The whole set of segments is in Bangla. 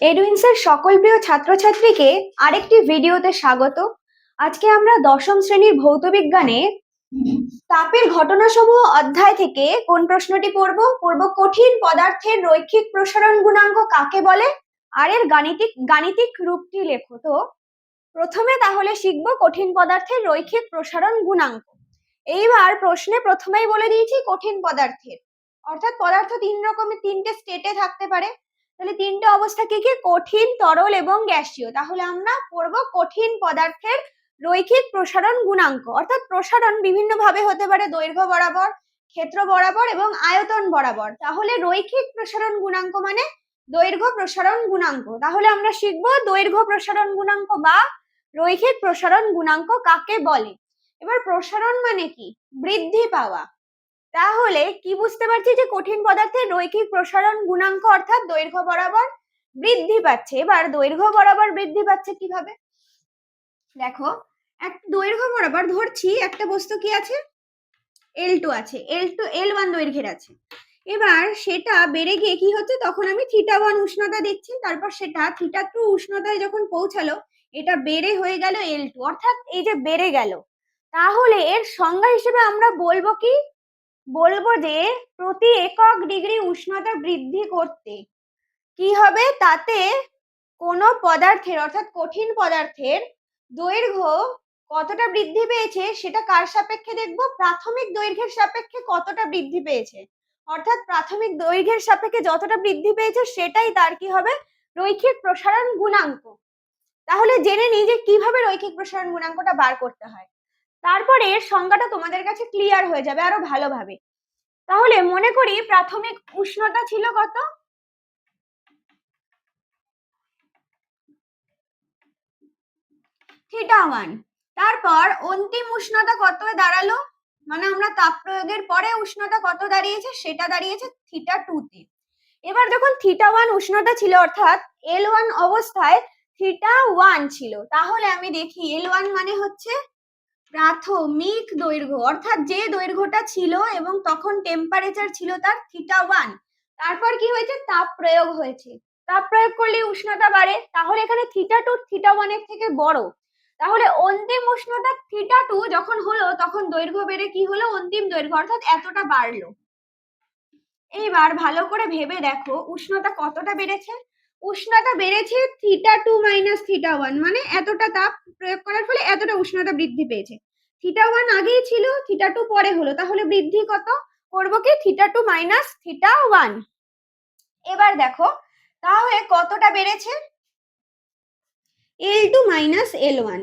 এডুইন্সের সকল প্রিয় ছাত্রছাত্রীকে আরেকটি ভিডিওতে স্বাগত। আজকে আমরা দশম শ্রেণির ভৌতবিজ্ঞানে তাপের ঘটনাসমূহ অধ্যায় থেকে কোন প্রশ্নটি পড়ব? পড়ব কঠিন পদার্থের রৈখিক প্রসারণ গুণাঙ্ক কাকে বলে? আর এর গাণিতিক গাণিতিক রূপটি লেখো তো। প্রথমে তাহলে শিখব কঠিন পদার্থের রৈখিক প্রসারণ গুণাঙ্ক। এইবার প্রশ্নে প্রথমেই বলে দিয়েছি কঠিন পদার্থের। অর্থাৎ পদার্থ তিন রকমের, তিনটে স্টেটে থাকতে পারে। তাহলে তিনটে অবস্থা কি কি? কঠিন, তরল এবং গ্যাসীয়। তাহলে আমরা পড়ব কঠিন পদার্থের রৈখিক প্রসারণ গুণাঙ্ক। অর্থাৎ প্রসারণ বিভিন্ন ভাবে হতে পারে দৈর্ঘ্য বরাবর, ক্ষেত্র বরাবর এবং আয়তন বরাবর। তাহলে রৈখিক প্রসারণ গুণাঙ্ক মানে দৈর্ঘ্য প্রসারণ গুণাঙ্ক। তাহলে আমরা শিখব দৈর্ঘ্য প্রসারণ গুণাঙ্ক বা রৈখিক প্রসারণ গুণাঙ্ক কাকে বলে? এবার প্রসারণ মানে কি? বৃদ্ধি পাওয়া। তাহলে কি বুঝতে পারছি যে কঠিন পদার্থের রৈখিক প্রসারণ গুণাঙ্ক অর্থাৎ দৈর্ঘ্য বরাবর বৃদ্ধি পাচ্ছে? এবার দৈর্ঘ্য বরাবর বৃদ্ধি পাচ্ছে কীভাবে? দেখো, এক দৈর্ঘ্য বরাবর ধরছি, একটা বস্তু কি আছে? এল টু আছে। এল টু এল ওয়ান দৈর্ঘ্যের আছে। এবার সেটা বেড়ে গিয়ে কি হচ্ছে? তখন আমি থিটা ওয়ান উষ্ণতা দিচ্ছি, তারপর সেটা থিটা টু উষ্ণতায় যখন পৌঁছালো, এটা বেড়ে হয়ে গেল এল টু অর্থাৎ এই যে বেড়ে গেল, তাহলে এর সংজ্ঞা হিসেবে আমরা বলব কি? বলব যে, প্রতি একক ডিগ্রি উষ্ণতা বৃদ্ধি করতে কি হবে? তাতে কোনো পদার্থের, অর্থাৎ কঠিন পদার্থের দৈর্ঘ্য কতটা বৃদ্ধি পেয়েছে, সেটা কার সাপেক্ষে দেখব? প্রাথমিক দৈর্ঘ্যের সাপেক্ষে কতটা বৃদ্ধি পেয়েছে? অর্থাৎ প্রাথমিক দৈর্ঘ্যের সাপেক্ষে যতটা বৃদ্ধি পেয়েছে, সেটাই তার কি হবে? রৈখিক প্রসারণ গুণাঙ্ক। তাহলে জেনে নিই যে কীভাবে রৈখিক প্রসারণ গুণাঙ্কটা বার করতে হয়। তারপরে এর সংজ্ঞাটা তোমাদের কাছে ক্লিয়ার হয়ে যাবে আরও ভালোভাবে। তাহলে মনে করি প্রাথমিক উষ্ণতা ছিল কত? থিটা ওয়ান তারপর অন্তিম উষ্ণতা কত দাঁড়াল? মানে আমরা তাপ প্রয়োগের পরে উষ্ণতা কত দাঁড়িয়েছে? সেটা দাঁড়িয়েছে থিটা টু তে। এবার যখন থিটা ওয়ান উষ্ণতা ছিল, অর্থাৎ এল ওয়ান অবস্থায় থিটা ওয়ান ছিল, তাহলে আমি দেখি এল ওয়ান মানে হচ্ছে প্রাথমিক দৈর্ঘ্য, অর্থাৎ যে দৈর্ঘ্যটা ছিল এবং তখন টেম্পারেচার ছিল তার থিটা ওয়ান তারপর কি হয়েছে? তাপ প্রয়োগ হয়েছে। তাপ প্রয়োগ করলে উষ্ণতা বাড়ে, তাহলে এখানে থিটা টু থিটা ওয়ানের থেকে বড়। তাহলে অন্তিম উষ্ণতা থিটা টু যখন হলো, তখন দৈর্ঘ্য বেড়ে কি হলো? অন্তিম দৈর্ঘ্য, অর্থাৎ এতটা বাড়লো। এইবার ভালো করে ভেবে দেখো, উষ্ণতা কতটা বেড়েছে? উষ্ণতা বেড়েছে theta two minus theta one মানে এতটা তাপ প্রয়োগ করার ফলে এতটা উষ্ণতা বৃদ্ধি পেয়েছে। থিটা ওয়ান আগেই ছিল থিটা টু পরে হলো, তাহলে বৃদ্ধি কত? করব কি? Theta two minus theta one এবার দেখো, তাহলে কতটা বেড়েছে? L two minus L one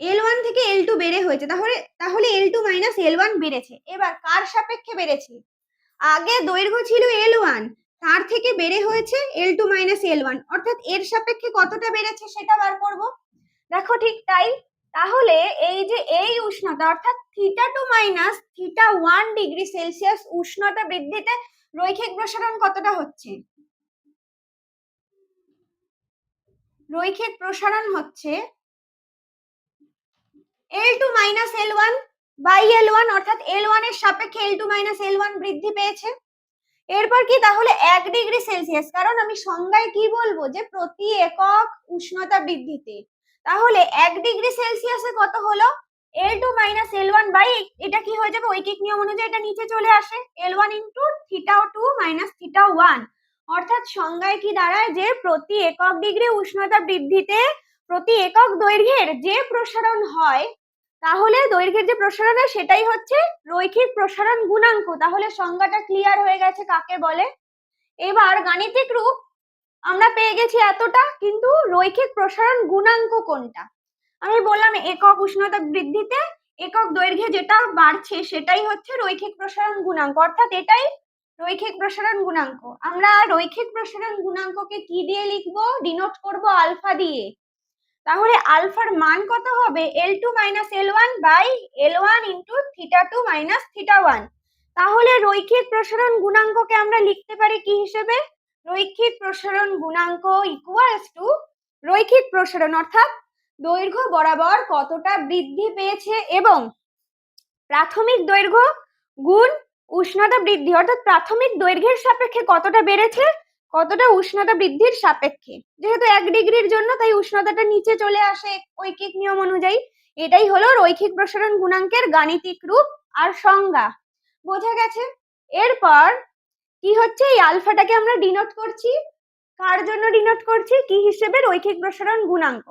L one থেকে এল টু বেড়ে হয়েছে, তাহলে তাহলে L two minus L one বেড়েছে। এবার কার সাপেক্ষে বেড়েছে? আগে দৈর্ঘ্য ছিল এল ওয়ান তার থেকে বেড়ে হয়েছে L two minus L one অর্থাৎ এর সাপেক্ষে কতটা বেড়েছে সেটা বার করব। দেখো ঠিক তাই। তাহলে এই যে এই উষ্ণতা, অর্থাৎ theta two minus theta one degree Celsius উষ্ণতা বৃদ্ধিতে রৈখিক প্রসারণ কতটা হচ্ছে? রৈখিক প্রসারণ হচ্ছে L two minus L one by L one অর্থাৎ এল ওয়ানের সাপেক্ষে L two minus L one বৃদ্ধি পেয়েছে। এরপর কি? তাহলে এক ডিগ্রি সেলসিয়াস। কারণ আমি সংজ্ঞায় কি বলব? যে প্রতি একক উষ্ণতা বৃদ্ধিতে। তাহলে এক ডিগ্রি সেলসিয়াসে কত হলো? L two minus L one by এটা কি হয়ে যাবে? ঐকিক নিয়ম অনুযায়ী এটা নিচে চলে আসে। L one into theta two minus theta one অর্থাৎ সংজ্ঞায় কি দাঁড়ায়? যে প্রতি একক ডিগ্রি উষ্ণতা বৃদ্ধিতে, প্রতি একক দৈর্ঘ্যের যে প্রসারণ হয় তাহলে দৈর্ঘ্যের যে প্রসারণ হয় সেটাই হচ্ছে রৈখিক প্রসারণ গুণাঙ্ক। তাহলে সংজ্ঞাটা ক্লিয়ার হয়ে গেছে কাকে বলে? এবার গাণিতিক রূপ, আমরা পেয়ে গেছি এতটা, কিন্তু রৈখিক প্রসারণ গুণাঙ্ক কোনটা? আমি বললাম একক উষ্ণতা বৃদ্ধিতে একক দৈর্ঘ্যে যেটা বাড়ছে, সেটাই হচ্ছে রৈখিক প্রসারণ গুণাঙ্ক। অর্থাৎ এটাই রৈখিক প্রসারণ গুণাঙ্ক। আমরা রৈখিক প্রসারণ গুণাঙ্ককে কি দিয়ে লিখব? ডিনোট করব আলফা দিয়ে। তাহলে আলফার মান কত হবে? L two minus L one by L one into theta two minus theta one তাহলে রৈখিক প্রসারণ গুণাঙ্ককে আমরা লিখতে পারি কি হিসেবে? রৈখিক প্রসারণ গুণাঙ্ক ইকুয়ালস টু রৈখিক প্রসারণ, অর্থাৎ দৈর্ঘ্য বরাবর কতটা বৃদ্ধি পেয়েছে এবং প্রাথমিক দৈর্ঘ্য গুণ উষ্ণতা বৃদ্ধি, অর্থাৎ প্রাথমিক দৈর্ঘ্যের সাপেক্ষে কতটা বেড়েছে? কতটা উষ্ণতা বৃদ্ধির সাপেক্ষে? যেহেতু এক ডিগ্রির জন্য তাই উষ্ণতাটা নিচে চলে আসে ঐকিক নিয়ম অনুযায়ী। এটাই হলো রৈখিক প্রসারণ গুণাঙ্কের গাণিতিক রূপ আর সংজ্ঞা। বোঝা গেছে? এরপর কি হচ্ছে? এই আলফাটাকে আমরা ডিনোট করছি। কার জন্য ডিনোট করছি? কি হিসেবে? রৈখিক প্রসারণ গুণাঙ্ক।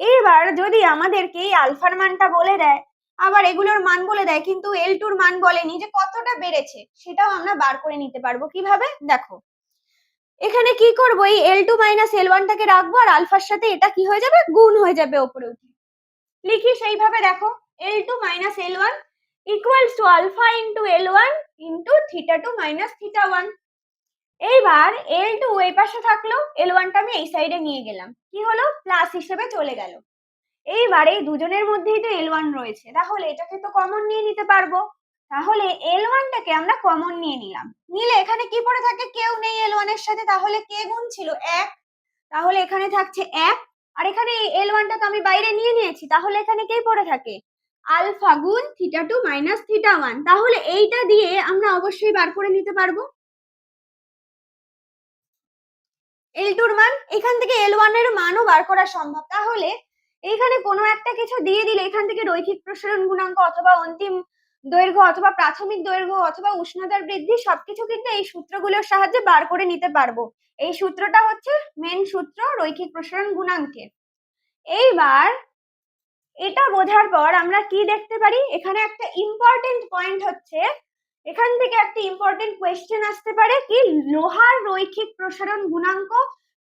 এবার যদি আমাদেরকে এই আলফার মানটা বলে দেয়, আবার এগুলোর মান বলে দেয়, কিন্তু এল টুর মান বলেনি যে কতটা বেড়েছে, সেটাও আমরা বার করে নিতে পারব। কীভাবে? দেখো। এখানে কি করব? এই এল টু মাইনাস এল ওয়ানটাকে রাখব আর আলফার সাথে এটা কি হয়ে যাবে? গুণ হয়ে যাবে ওপরে উঠে। লিখি সেইভাবে দেখো। L two minus L one equals to alpha into L one into theta two minus theta one এইবার এল টু এই পাশে থাকল এল ওয়ানটা আমি এই সাইডে নিয়ে গেলাম। কি হলো? প্লাস হিসেবে চলে গেল। এইবার এই দুজনের মধ্যেই তো এল ওয়ান রয়েছে। তাহলে এটাকে তো কমন নিয়ে নিতে পারব। তাহলে এল ওয়ানটাকে আমরা কমন নিয়ে নিলাম। নিলে এখানে কি পড়ে থাকে? কেউ নেই এল ওয়ানের সাথে, তাহলে কে গুণ ছিল? এক। তাহলে এখানে থাকছে এক। আর এখানে এল ওয়ানটা তো আমি বাইরে নিয়ে নিয়েছি, তাহলে এখানে কে পড়ে থাকে? আলফা গুণ theta two minus theta one. তাহলে এইটা দিয়ে আমরা অবশ্যই বার করে নিতে পারব। এল টুর মান, এখান থেকে এল ওয়ানের মানও বার করা সম্ভব। তাহলে এইখানে কোনো একটা কিছু দিয়ে দিলে এখান থেকে রৈখিক প্রসারণ গুণাঙ্ক অথবা অন্তিম দৈর্ঘ্য অথবা প্রাথমিক দৈর্ঘ্য অথবা উষ্ণতার বৃদ্ধি সবকিছু কিন্তু এই সূত্রগুলোর সাহায্যে বার করে নিতে পারব। এই সূত্রটা হচ্ছে মেন সূত্র রৈখিক প্রসারণ গুণাঙ্কের। এইবার এটা বোঝার পর আমরা কি দেখতে পারি? এখানে একটা ইম্পর্টেন্ট পয়েন্ট হচ্ছে, এখান থেকে একটা ইম্পর্টেন্ট কোয়েশ্চেন আসতে পারে কি লোহার রৈখিক প্রসারণ গুণাঙ্ক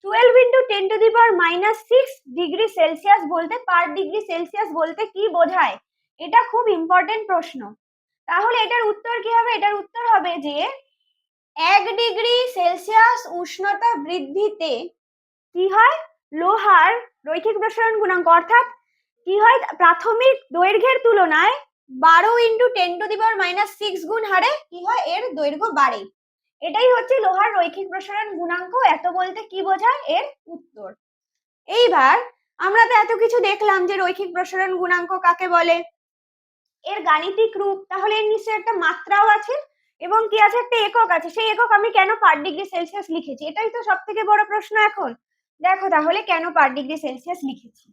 twelve into ten to the power minus six degree Celsius বলতে পার ডিগ্রি সেলসিয়াস বলতে কি বোঝায়? এটা খুব ইম্পর্টেন্ট প্রশ্ন। তাহলে এটার উত্তর কি হবে? এটার উত্তর হবে যে এক ডিগ্রি সেলসিয়াস উষ্ণতা বৃদ্ধিতে কি হয়? লোহার রৈখিক প্রসারণ গুণাঙ্ক, অর্থাৎ কি হয়? প্রাথমিক দৈর্ঘ্যের তুলনায় বারো into ten to the power minus six গুণ হারে কি হয়? এর দৈর্ঘ্য বাড়ে। এটাই হচ্ছে লোহার রৈখিক প্রসারণ গুণাঙ্ক, এত বলতে কি বোঝায়? এর উত্তর। এইবার আমরা তো এত কিছু দেখলাম যে রৈখিক প্রসারণ গুণাঙ্ক কাকে বলে? এর গাণিতিক রূপ, তাহলে এর নিশ্চয়ই একটা মাত্রাও আছে এবং কি আছে? একটা একক আছে। সেই একক আমি কেন পার ডিগ্রি সেলসিয়াস লিখেছি? এটাই তো সব থেকে বড় প্রশ্ন এখন। দেখো তাহলে কেন পার ডিগ্রি সেলসিয়াস লিখেছি?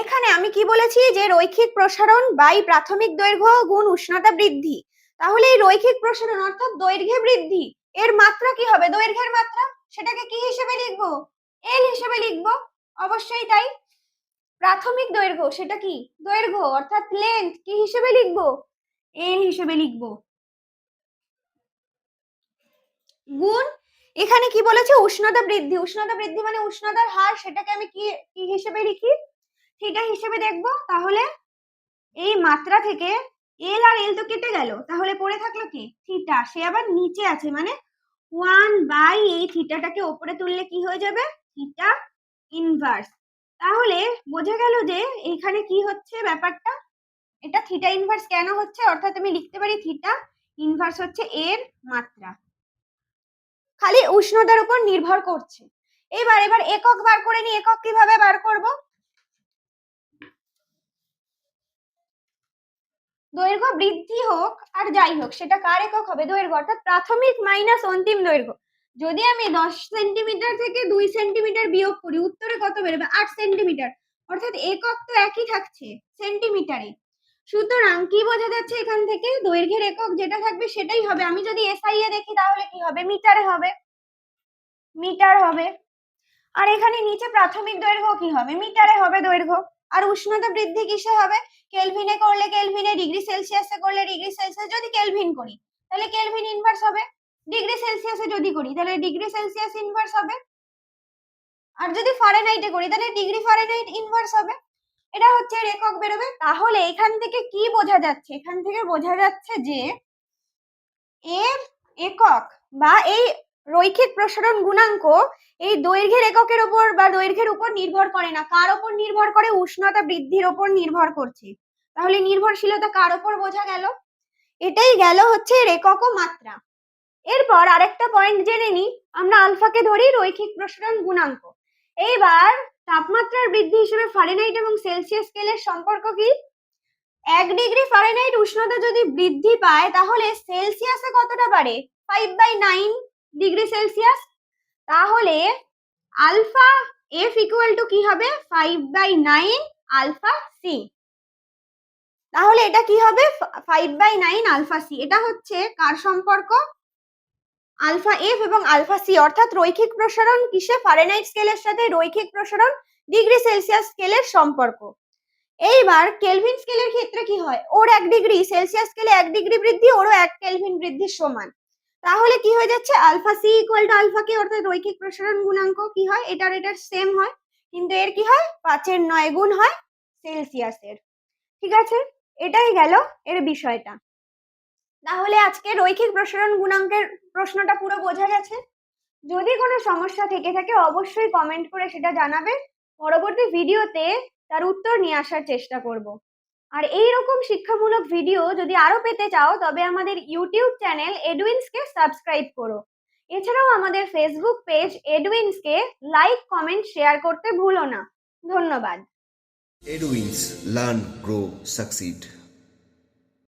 এখানে আমি কি বলেছি? যে রৈখিক প্রসারণ বাই প্রাথমিক দৈর্ঘ্য গুণ উষ্ণতা বৃদ্ধি। তাহলে এই রৈখিক প্রসারণ অর্থাৎ দৈর্ঘ্যে বৃদ্ধি, এর মাত্রা কি হবে? দৈর্ঘ্যের মাত্রা? সেটাকে কি হিসেবে লিখব? এল হিসেবে লিখব। অবশ্যই তাই। প্রাথমিক দৈর্ঘ্য, সেটা কি? দৈর্ঘ্য, অর্থাৎ লেন্থ কি হিসেবে লিখব? এল হিসেবে লিখব। গুণ, এখানে কি বলেছে? উষ্ণতা বৃদ্ধি। উষ্ণতা বৃদ্ধি মানে উষ্ণতার হার, সেটাকে আমি কি কি হিসেবে লিখি? থিটা হিসেবে দেখব, তাহলে এই মাত্রা থেকে এল আর এল তো কেটে গেল, তাহলে পড়ে থাকল কি? থিটা সে আবার নিচে আছে মানে ওয়ান বাই এই থিটাটাকে ওপরে তুললে কি হয়ে যাবে? থিটা ইনভার্স তাহলে বোঝা গেল যে এখানে কি হচ্ছে ব্যাপারটা? এটা থিটা ইনভার্স কেন হচ্ছে? অর্থাৎ আমি লিখতে পারি থিটা ইনভার্স হচ্ছে এর মাত্রা। খালি উষ্ণতার উপর নির্ভর করছে। এবার এবার একক বার করে নি একক কীভাবে বার করব? দৈর্ঘ্য বৃদ্ধি হোক আর যাই হোক, সেটা কার একক হবে? দৈর্ঘ্য, অর্থাৎ প্রাথমিক মাইনাস অন্তিম দৈর্ঘ্য। যদি আমি দশ সেন্টিমিটার থেকে দুই সেন্টিমিটার বিয়োগ করি, উত্তরে কত বেরোবে? আট সেন্টিমিটার অর্থাৎ একক তো একই থাকছে সেন্টিমিটারে সুতরাং কি বোঝা যাচ্ছে এখান থেকে? দৈর্ঘ্যের একক যেটা থাকবে সেটাই হবে। আমি যদি এসআই এ দেখি তাহলে কি হবে? মিটারে হবে। মিটার হবে। আর এখানে নিচে প্রাথমিক দৈর্ঘ্য কি হবে? মিটারে হবে দৈর্ঘ্য। আর উষ্ণতা বৃদ্ধি কিসে হবে? কেলভিনে করলে কেলভিনে, ডিগ্রি সেলসিয়াসে করলে ডিগ্রি সেলসিয়াস। যদি কেলভিন করি, তাহলে কেলভিন ইনভার্স হবে। ডিগ্রি সেলসিয়াসে যদি করি, তাহলে ডিগ্রি সেলসিয়াস ইনভার্স হবে। আর যদি ফারেনহাইটে করি, তাহলে ডিগ্রি ফারেনহাইট ইনভার্স হবে। এটা হচ্ছে এর একক বেরোবে। তাহলে এখান থেকে কি বোঝা যাচ্ছে? এখান থেকে বোঝা যাচ্ছে যে এর একক বা এই রৈখিক প্রসারণ গুণাঙ্ক এই দৈর্ঘ্যের এককের উপর বা দৈর্ঘ্যের উপর নির্ভর করে না। কার উপর নির্ভর করে? উষ্ণতা বৃদ্ধির উপর নির্ভর করছে। তাহলে নির্ভরশীলতা কার উপর বোঝা গেল? এটাই গেল হচ্ছে ও মাত্রা। এরপর আরেকটা পয়েন্ট জেনে নি, আমরা আলফাকে ধরি রৈখিক প্রসারণ গুণাঙ্ক। এইবার তাপমাত্রার বৃদ্ধি হিসেবে ফারেনহাইট এবং সেলসিয়াস স্কেলের সম্পর্ক কি? এক ডিগ্রি ফারেনহাইট উষ্ণতা যদি বৃদ্ধি পায়, তাহলে সেলসিয়াসে কতটা বাড়ে? Five by nine degree Celsius তাহলে আলফা এফ ইকুয়াল টু কি হবে? Five by nine alpha C তাহলে এটা কি হবে? Five by nine alpha C এটা হচ্ছে কার সম্পর্ক? আলফা এফ এবং আলফা সি, অর্থাৎ রৈখিক প্রসারণ কিসে? ফারেনহাইট স্কেলের সাথে রৈখিক প্রসারণ ডিগ্রি সেলসিয়াস স্কেলের সম্পর্ক। এইবার কেলভিন স্কেলের ক্ষেত্রে কি হয়? ওর এক ডিগ্রি সেলসিয়াস স্কেলে এক ডিগ্রি বৃদ্ধি, ওরও এক কেলভিন বৃদ্ধির সমান। তাহলে কি হয়ে যাচ্ছে? Alpha C equal to alpha কে, অর্থাৎ রৈখিক প্রসারণ গুণাঙ্ক কি হয়? এটার এটার সেম হয়, কিন্তু এর কি হয়? পাঁচের নয় গুণ হয় সেলসিয়াসের ঠিক আছে? এটাই গেল এর বিষয়টা। তাহলে আজকে রৈখিক প্রসারণ গুণাঙ্কের প্রশ্নটা পুরো বোঝা গেছে। যদি কোনো সমস্যা থেকে থাকে অবশ্যই কমেন্ট করে সেটা জানাবে। পরবর্তী ভিডিওতে তার উত্তর নিয়ে আসার চেষ্টা করব। আর এই রকম শিক্ষামূলক ভিডিও যদি আরও পেতে চাও তবে আমাদের ইউটিউব চ্যানেল এডুইন্সকে সাবস্ক্রাইব করো। এছাড়াও আমাদের ফেসবুক পেজ এডুইন্সকে লাইক কমেন্ট শেয়ার করতে ভুলো না। ধন্যবাদ। Edwins Learn, Grow, Succeed.